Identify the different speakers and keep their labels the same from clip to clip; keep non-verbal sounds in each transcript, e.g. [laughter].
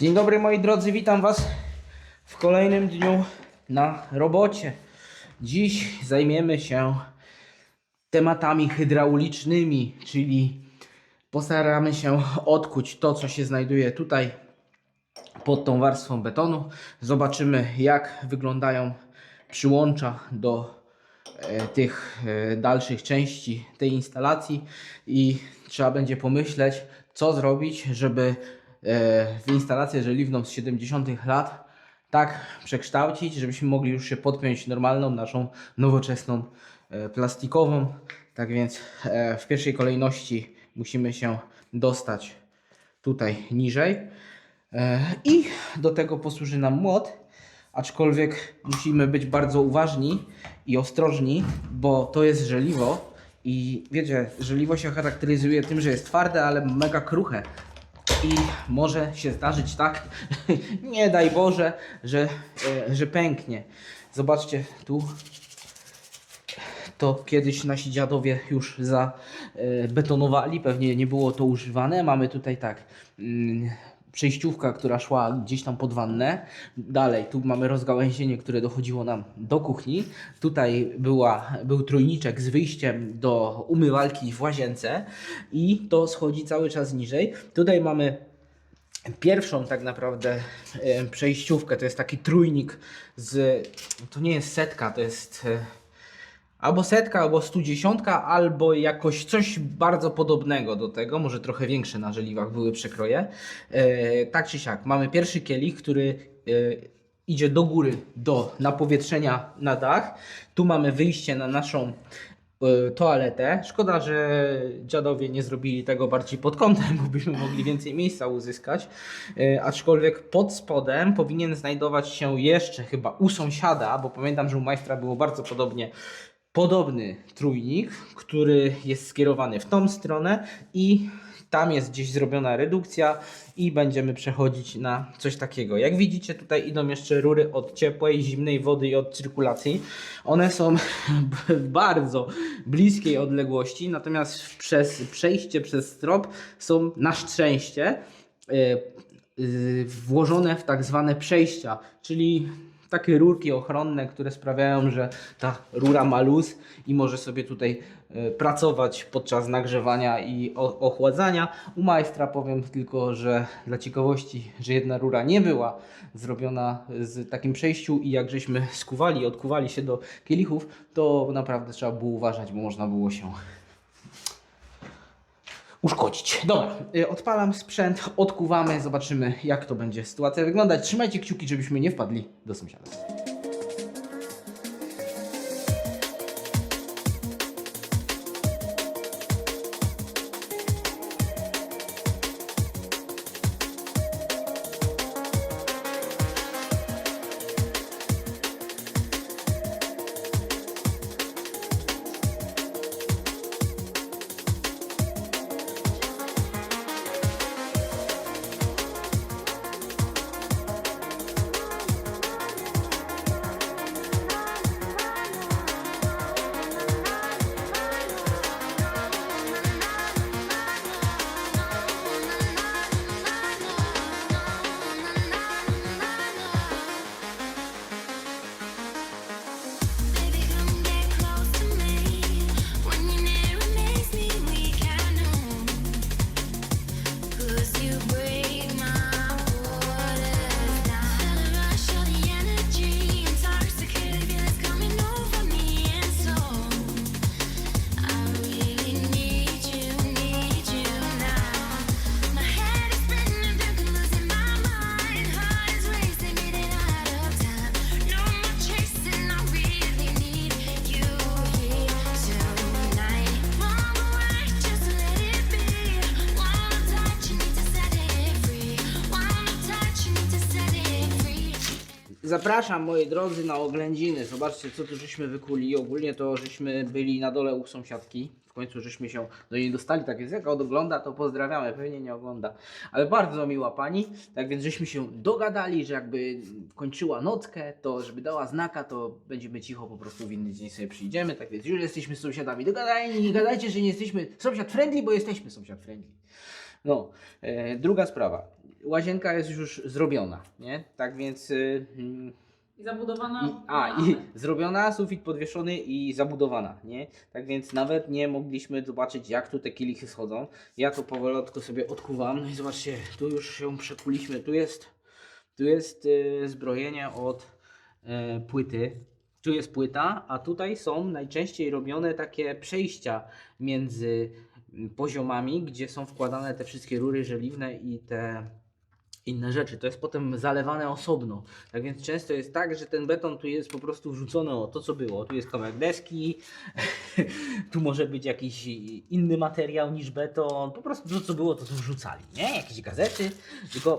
Speaker 1: Dzień dobry moi drodzy, witam Was w kolejnym dniu na robocie. Dziś zajmiemy się tematami hydraulicznymi, czyli postaramy się odkuć to, co się znajduje tutaj pod tą warstwą betonu. Zobaczymy, jak wyglądają przyłącza do e, tych e, dalszych części tej instalacji i trzeba będzie pomyśleć, co zrobić, żeby w instalację żeliwną z 70 lat tak przekształcić, żebyśmy mogli już się podpiąć normalną, naszą nowoczesną e, plastikową. Tak więc e, w pierwszej kolejności musimy się dostać tutaj niżej. E, I do tego posłuży nam młot, aczkolwiek musimy być bardzo uważni i ostrożni, bo to jest żeliwo i wiecie, żeliwo się charakteryzuje tym, że jest twarde, ale mega kruche. I może się zdarzyć tak, [laughs] nie daj Boże, że, e, że pęknie. Zobaczcie tu to kiedyś nasi dziadowie już zabetonowali, pewnie nie było to używane. Mamy tutaj tak, mm, przejściówka, która szła gdzieś tam pod wannę. Dalej, tu mamy rozgałęzienie, które dochodziło nam do kuchni. Tutaj była, był trójniczek z wyjściem do umywalki w łazience i to schodzi cały czas niżej. Tutaj mamy pierwszą tak naprawdę przejściówkę, to jest taki trójnik z, to nie jest setka, to jest e, albo setka, albo 110, albo jakoś coś bardzo podobnego do tego, może trochę większe na żeliwach były przekroje. E, tak czy siak, mamy pierwszy kielich, który e, idzie do góry do napowietrzenia na dach. Tu mamy wyjście na naszą e, toaletę. Szkoda, że dziadowie nie zrobili tego bardziej pod kątem, [laughs] bo byśmy mogli więcej miejsca uzyskać. Aczkolwiek pod spodem powinien znajdować się jeszcze chyba u sąsiada, bo pamiętam, że u majstra było bardzo podobnie podobny trójnik, który jest skierowany w tą stronę i tam jest gdzieś zrobiona redukcja i będziemy przechodzić na coś takiego. Jak widzicie tutaj idą jeszcze rury od ciepłej, zimnej wody i od cyrkulacji. One są [laughs] w bardzo bliskiej odległości, natomiast przez przejście przez strop są na szczęście e, włożone w tak zwane przejścia, czyli takie rurki ochronne, które sprawiają, że ta rura ma luz i może sobie tutaj e, pracować podczas nagrzewania i ochładzania. U majstra powiem tylko, że dla ciekawości, że jedna rura nie była zrobiona z takim przejściu i jak żeśmy skuwali, odkuwali się do kielichów, to naprawdę trzeba było uważać, bo można było się uszkodzić. Dobra, y, odpalam sprzęt, odkuwamy, zobaczymy jak to będzie sytuacja wyglądać. Trzymajcie kciuki, żebyśmy nie wpadli do sąsiada. Zapraszam moi drodzy na oględziny. Zobaczcie co tu żeśmy wykuli. Ogólnie to żeśmy byli na dole u sąsiadki. W końcu żeśmy się do niej dostali. Tak więc jak ogląda to pozdrawiamy. Pewnie nie ogląda. Ale bardzo miła pani. Tak więc żeśmy się dogadali, że jakby kończyła nockę, to żeby dała znaka, to będziemy cicho po prostu w inny dzień sobie przyjdziemy. Tak więc już jesteśmy sąsiadami dogadani. Nie gadajcie, że nie jesteśmy sąsiad friendly, bo jesteśmy sąsiad friendly. No, e, druga sprawa. Łazienka jest już zrobiona, nie? Tak więc... y, mm,
Speaker 2: I zabudowana.
Speaker 1: I, a, i zrobiona, sufit podwieszony i zabudowana, nie? Tak więc nawet nie mogliśmy zobaczyć, jak tu te kielichy schodzą. Ja to powolutku sobie odkuwam. No i zobaczcie, tu już się przekuliśmy. Tu jest, tu jest e, zbrojenie od e, płyty. Tu jest płyta, a tutaj są najczęściej robione takie przejścia między mm, poziomami, gdzie są wkładane te wszystkie rury żeliwne i te inne rzeczy. To jest potem zalewane osobno. Tak więc często jest tak, że ten beton tu jest po prostu wrzucony o to, co było. Tu jest kawałek deski, [laughs] tu może być jakiś inny materiał niż beton. Po prostu to, co było, to co wrzucali, nie? Jakieś gazety. Tylko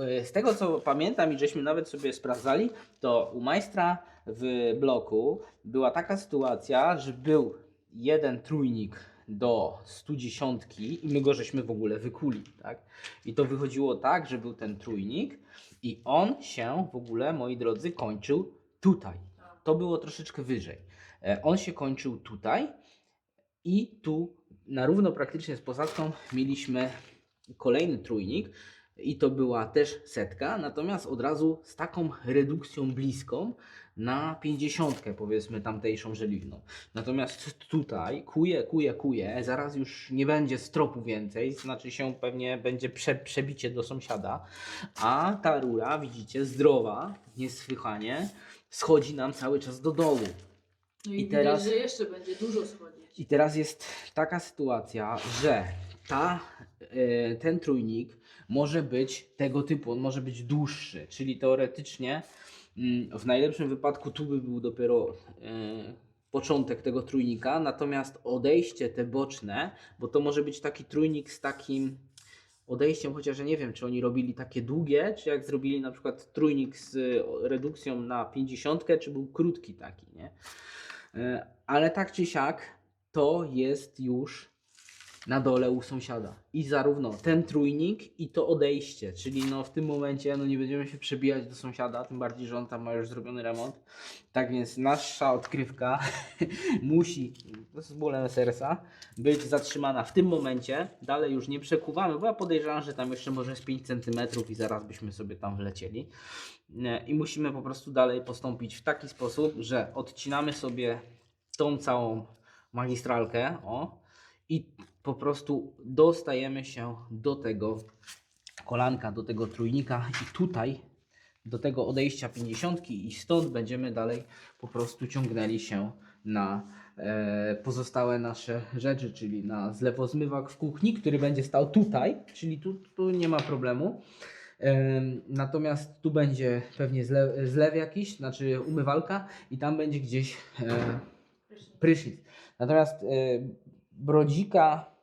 Speaker 1: e, z tego, co pamiętam i żeśmy nawet sobie sprawdzali, to u majstra w bloku była taka sytuacja, że był jeden trójnik do 110 i my go żeśmy w ogóle wykuli, tak? I to wychodziło tak, że był ten trójnik i on się w ogóle, moi drodzy, kończył tutaj. To było troszeczkę wyżej. E, On się kończył tutaj i tu na równo praktycznie z posadzką mieliśmy kolejny trójnik i to była też setka, natomiast od razu z taką redukcją bliską na 50 powiedzmy tamtejszą żeliwną. Natomiast tutaj kuje, kuje, kuje, zaraz już nie będzie stropu więcej, znaczy się pewnie będzie prze, przebicie do sąsiada, a ta rura, widzicie, zdrowa, niesłychanie, schodzi nam cały czas do dołu.
Speaker 2: No
Speaker 1: i
Speaker 2: i,
Speaker 1: teraz-
Speaker 2: widać, że jeszcze będzie dużo schodzić.
Speaker 1: I teraz jest taka sytuacja, że ta, e, ten trójnik może być tego typu, on może być dłuższy, czyli teoretycznie w najlepszym wypadku tu by był dopiero e, początek tego trójnika, natomiast odejście te boczne, bo to może być taki trójnik z takim odejściem, chociaż ja nie wiem, czy oni robili takie długie, czy jak zrobili na przykład trójnik z redukcją na 50, czy był krótki taki, nie? E, Ale tak czy siak, to jest już na dole u sąsiada. I zarówno ten trójnik i to odejście, czyli no w tym momencie no nie będziemy się przebijać do sąsiada, tym bardziej, że on tam ma już zrobiony remont. Tak więc nasza odkrywka [laughs] musi, z bólem serca, być zatrzymana w tym momencie. Dalej już nie przekuwamy, bo ja podejrzewam, że tam jeszcze może z 5 cm i zaraz byśmy sobie tam wlecieli. I musimy po prostu dalej postąpić w taki sposób, że odcinamy sobie tą całą magistralkę, o, i po prostu dostajemy się do tego kolanka, do tego trójnika i tutaj do tego odejścia 50 i stąd będziemy dalej po prostu ciągnęli się na e, pozostałe nasze rzeczy, czyli na zlewozmywak w kuchni, który będzie stał tutaj, czyli tu, tu nie ma problemu. Em, Natomiast tu będzie pewnie zlew, zlew jakiś, znaczy umywalka i tam będzie gdzieś e, prysznic. Natomiast e, brodzika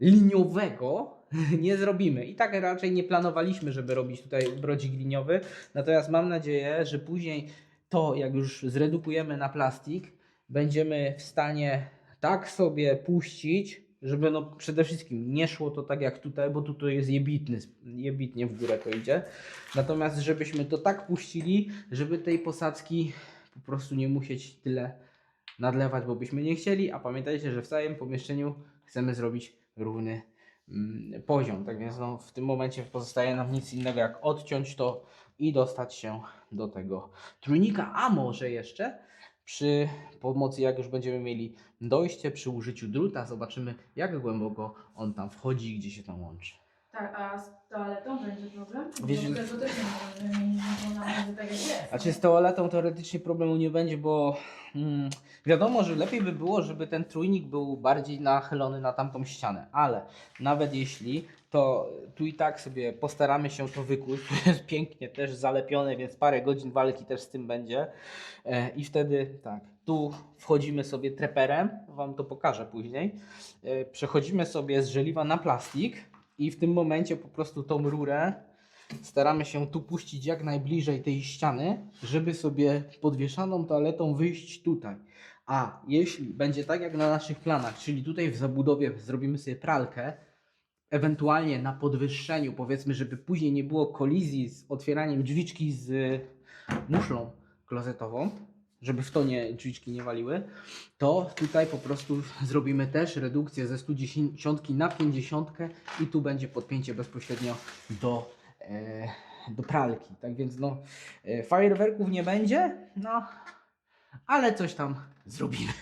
Speaker 1: liniowego [laughs] nie zrobimy. I tak raczej nie planowaliśmy, żeby robić tutaj brodzik liniowy. Natomiast mam nadzieję, że później to, jak już zredukujemy na plastik, będziemy w stanie tak sobie puścić, żeby no przede wszystkim nie szło to tak jak tutaj, bo tutaj jest jebitny, jebitnie w górę to idzie. Natomiast żebyśmy to tak puścili, żeby tej posadzki po prostu nie musieć tyle nadlewać, bo byśmy nie chcieli, a pamiętajcie, że w całym pomieszczeniu chcemy zrobić równy mm, poziom. Tak więc no, w tym momencie pozostaje nam nic innego jak odciąć to i dostać się do tego trójnika, a może jeszcze przy pomocy, jak już będziemy mieli dojście, przy użyciu druta, zobaczymy jak głęboko on tam wchodzi i gdzie się tam łączy.
Speaker 2: Tak, a z toaletą będzie problem?
Speaker 1: Wiesz,
Speaker 2: Bo tego też nie możemy wymienić, bo ona będzie tak jak jest.
Speaker 1: A czy z toaletą teoretycznie problemu nie będzie, bo mm, wiadomo, że lepiej by było, żeby ten trójnik był bardziej nachylony na tamtą ścianę, ale nawet jeśli, to tu i tak sobie postaramy się to wykuć. Tu jest pięknie też zalepione, więc parę godzin walki też z tym będzie. E, I wtedy tak, tu wchodzimy sobie treperem, Wam to pokażę później. E, przechodzimy sobie z żeliwa na plastik i w tym momencie po prostu tą rurę staramy się tu puścić jak najbliżej tej ściany, żeby sobie podwieszaną toaletą wyjść tutaj. A jeśli będzie tak jak na naszych planach, czyli tutaj w zabudowie zrobimy sobie pralkę, ewentualnie na podwyższeniu, powiedzmy, żeby później nie było kolizji z otwieraniem drzwiczki z muszlą klozetową, żeby w to nie, drzwiczki nie waliły, to tutaj po prostu [laughs] zrobimy też redukcję ze 110 na 50 i tu będzie podpięcie bezpośrednio do, e, do pralki. Tak więc no, e, fajerwerków nie będzie, no, ale coś tam zrobimy.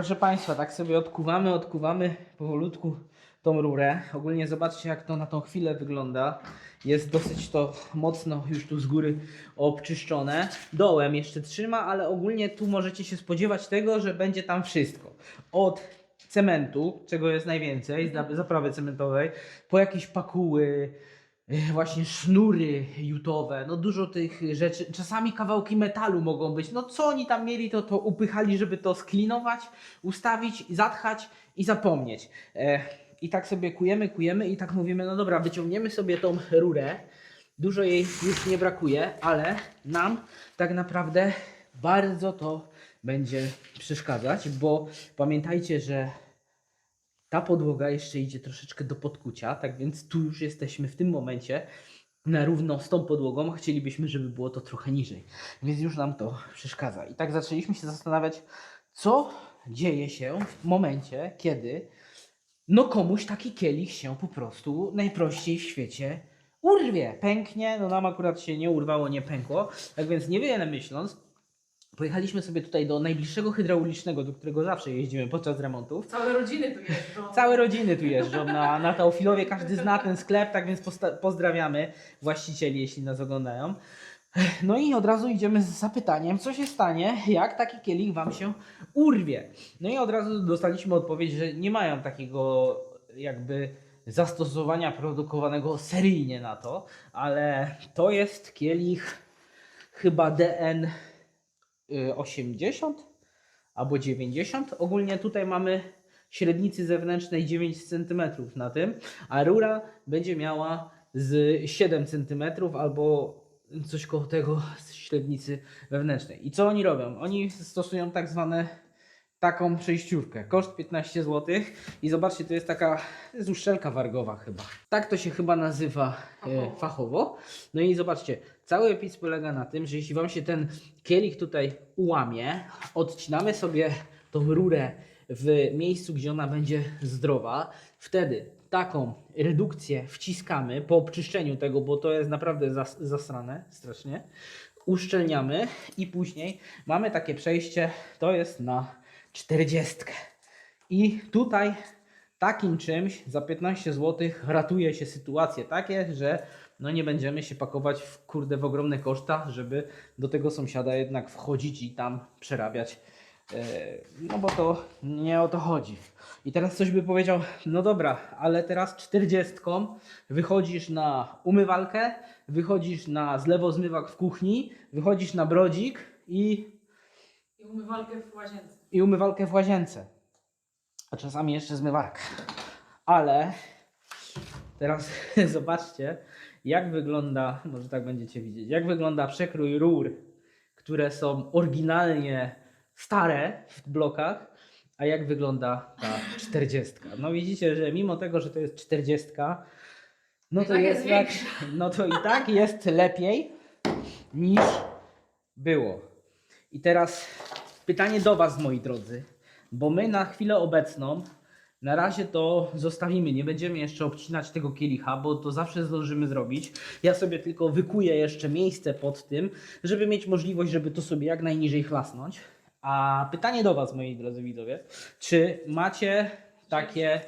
Speaker 1: Proszę Państwa, tak sobie odkuwamy, odkuwamy powolutku tą rurę. Ogólnie zobaczcie jak to na tą chwilę wygląda. Jest dosyć to mocno już tu z góry obczyszczone. Dołem jeszcze trzyma, ale ogólnie tu możecie się spodziewać tego, że będzie tam wszystko. Od cementu, czego jest najwięcej, zaprawy cementowej, po jakieś pakuły, właśnie sznury jutowe, no dużo tych rzeczy, czasami kawałki metalu mogą być, no co oni tam mieli, to to upychali, żeby to sklinować, ustawić, zatchać i zapomnieć. E, I tak sobie kujemy, kujemy i tak mówimy, no dobra, wyciągniemy sobie tą rurę, dużo jej już nie brakuje, ale nam tak naprawdę bardzo to będzie przeszkadzać, bo pamiętajcie, że ta podłoga jeszcze idzie troszeczkę do podkucia, tak więc tu już jesteśmy w tym momencie na równo z tą podłogą. Chcielibyśmy, żeby było to trochę niżej, więc już nam to przeszkadza. I tak zaczęliśmy się zastanawiać, co dzieje się w momencie, kiedy no komuś taki kielich się po prostu najprościej w świecie urwie, pęknie. No nam akurat się nie urwało, nie pękło, tak więc niewiele myśląc, pojechaliśmy sobie tutaj do najbliższego hydraulicznego, do którego zawsze jeździmy podczas remontów.
Speaker 2: Całe rodziny tu jeżdżą. [laughs]
Speaker 1: Całe rodziny tu jeżdżą na, na Teofilowie, każdy zna ten sklep, tak więc pozdrawiamy właścicieli, jeśli nas oglądają. No i od razu idziemy z zapytaniem, co się stanie, jak taki kielich Wam się urwie. No i od razu dostaliśmy odpowiedź, że nie mają takiego jakby zastosowania produkowanego seryjnie na to, ale to jest kielich chyba DN 80 albo 90. Ogólnie tutaj mamy średnicy zewnętrznej 9 cm na tym, a rura będzie miała z 7 cm albo coś koło tego z średnicy wewnętrznej. I co oni robią? Oni stosują tak zwane taką przejściówkę. Koszt 15 zł i zobaczcie, to jest taka to jest uszczelka wargowa chyba. Tak to się chyba nazywa e,
Speaker 2: Fachowo.
Speaker 1: fachowo. No i zobaczcie, cały opis polega na tym, że jeśli Wam się ten kielich tutaj ułamie, odcinamy sobie tą rurę w miejscu, gdzie ona będzie zdrowa. Wtedy taką redukcję wciskamy po obczyszczeniu tego, bo to jest naprawdę zas zasrane strasznie. Uszczelniamy i później mamy takie przejście, to jest na 40. I tutaj takim czymś za 15 zł ratuje się sytuacje takie, że no nie będziemy się pakować w kurde w ogromne koszta, żeby do tego sąsiada jednak wchodzić i tam przerabiać. E, No bo to nie o to chodzi. I teraz ktoś by powiedział, no dobra, ale teraz 40 wychodzisz na umywalkę, wychodzisz na zlewozmywak w kuchni, wychodzisz na brodzik i
Speaker 2: I umywalkę w łazience.
Speaker 1: I umywalkę w łazience. A czasami jeszcze zmywarkę. Ale teraz [laughs] zobaczcie, jak wygląda, może tak będziecie widzieć, jak wygląda przekrój rur, które są oryginalnie stare w blokach, a jak wygląda ta 40. No widzicie, że mimo tego, że to jest 40, no to
Speaker 2: tak
Speaker 1: jest, tak, [laughs] no to i tak jest lepiej niż było. I teraz pytanie do Was, moi drodzy, bo my na chwilę obecną na razie to zostawimy, nie będziemy jeszcze obcinać tego kielicha, bo to zawsze zdążymy zrobić. Ja sobie tylko wykuję jeszcze miejsce pod tym, żeby mieć możliwość, żeby to sobie jak najniżej chlasnąć. A pytanie do Was, moi drodzy widzowie, czy macie takie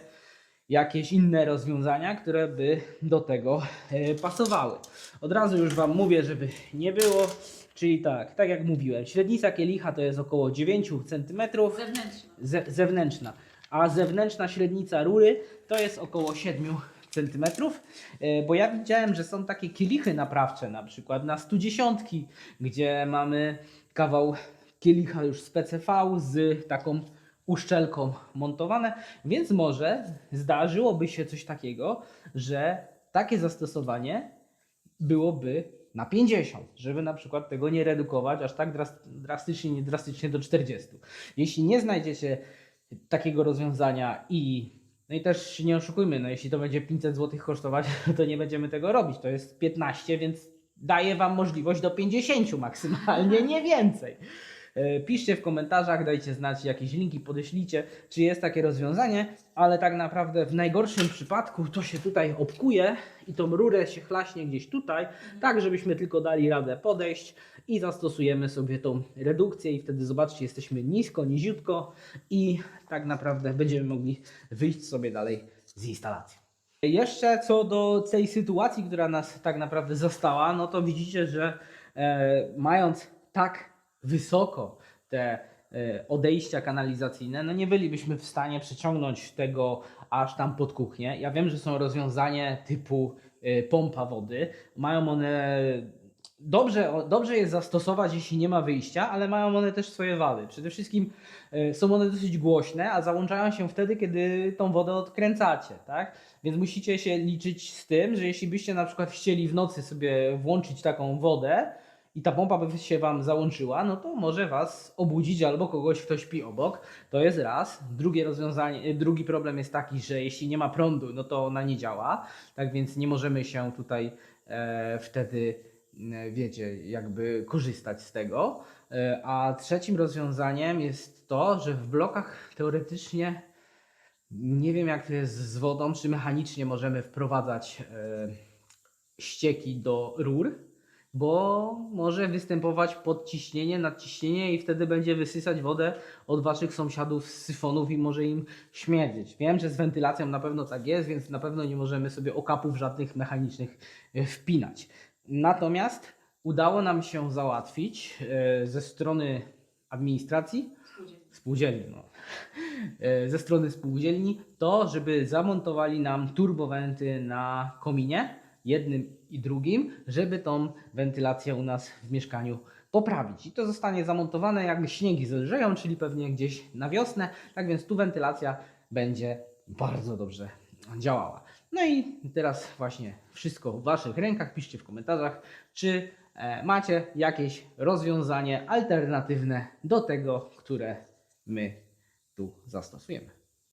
Speaker 1: jakieś inne rozwiązania, które by do tego e, pasowały. Od razu już Wam mówię, żeby nie było. Czyli tak, tak jak mówiłem, średnica kielicha to jest około 9 cm
Speaker 2: Zewnętrznie.
Speaker 1: ze, zewnętrzna, a zewnętrzna średnica rury to jest około 7 cm. E, Bo ja widziałem, że są takie kielichy naprawcze, na przykład na 110, gdzie mamy kawał kielicha już z PCV z taką uszczelką montowane, więc może zdarzyłoby się coś takiego, że takie zastosowanie byłoby na 50, żeby na przykład tego nie redukować aż tak dras- drastycznie, nie drastycznie do 40. Jeśli nie znajdziecie takiego rozwiązania i no i też nie oszukujmy, no jeśli to będzie 500 zł kosztować, [laughs] to nie będziemy tego robić. To jest 15, więc daję Wam możliwość do 50 maksymalnie, nie więcej. E, Piszcie w komentarzach, dajcie znać jakieś linki, podeślijcie, czy jest takie rozwiązanie, ale tak naprawdę w najgorszym przypadku to się tutaj obkuje i tą rurę się chlaśnie gdzieś tutaj, tak żebyśmy tylko dali radę podejść i zastosujemy sobie tą redukcję i wtedy zobaczcie, jesteśmy nisko, niziutko i tak naprawdę będziemy mogli wyjść sobie dalej z instalacji. Jeszcze co do tej sytuacji, która nas tak naprawdę została, no to widzicie, że e, mając tak wysoko te e, odejścia kanalizacyjne, no nie bylibyśmy w stanie przeciągnąć tego aż tam pod kuchnię. Ja wiem, że są rozwiązania typu e, pompa wody. Mają one dobrze, dobrze jest zastosować, jeśli nie ma wyjścia, ale mają one też swoje wady. Przede wszystkim e, są one dosyć głośne, a załączają się wtedy, kiedy tą wodę odkręcacie, tak? Więc musicie się liczyć z tym, że jeśli byście na przykład chcieli w nocy sobie włączyć taką wodę i ta pompa by się Wam załączyła, no to może Was obudzić albo kogoś, kto śpi obok. To jest raz. Drugie rozwiązanie, drugi problem jest taki, że jeśli nie ma prądu, no to ona nie działa, tak więc nie możemy się tutaj e, wtedy e, wiecie, jakby korzystać z tego. E, A trzecim rozwiązaniem jest to, że w blokach teoretycznie nie wiem jak to jest z wodą, czy mechanicznie możemy wprowadzać e, ścieki do rur, bo może występować podciśnienie, nadciśnienie i wtedy będzie wysysać wodę od waszych sąsiadów z syfonów i może im śmierdzieć. Wiem, że z wentylacją na pewno tak jest, więc na pewno nie możemy sobie okapów żadnych mechanicznych e, wpinać. Natomiast udało nam się załatwić e, ze strony administracji,
Speaker 2: Spółdzielni.
Speaker 1: spółdzielni, no, e, ze strony spółdzielni, to żeby zamontowali nam turbowenty na kominie, jednym i drugim, żeby tą wentylację u nas w mieszkaniu poprawić. I to zostanie zamontowane jak śniegi zelżeją, czyli pewnie gdzieś na wiosnę, tak więc tu wentylacja będzie bardzo dobrze działała. No i teraz właśnie wszystko w Waszych rękach. Piszcie w komentarzach, czy e, macie jakieś rozwiązanie alternatywne do tego, które my tu zastosujemy.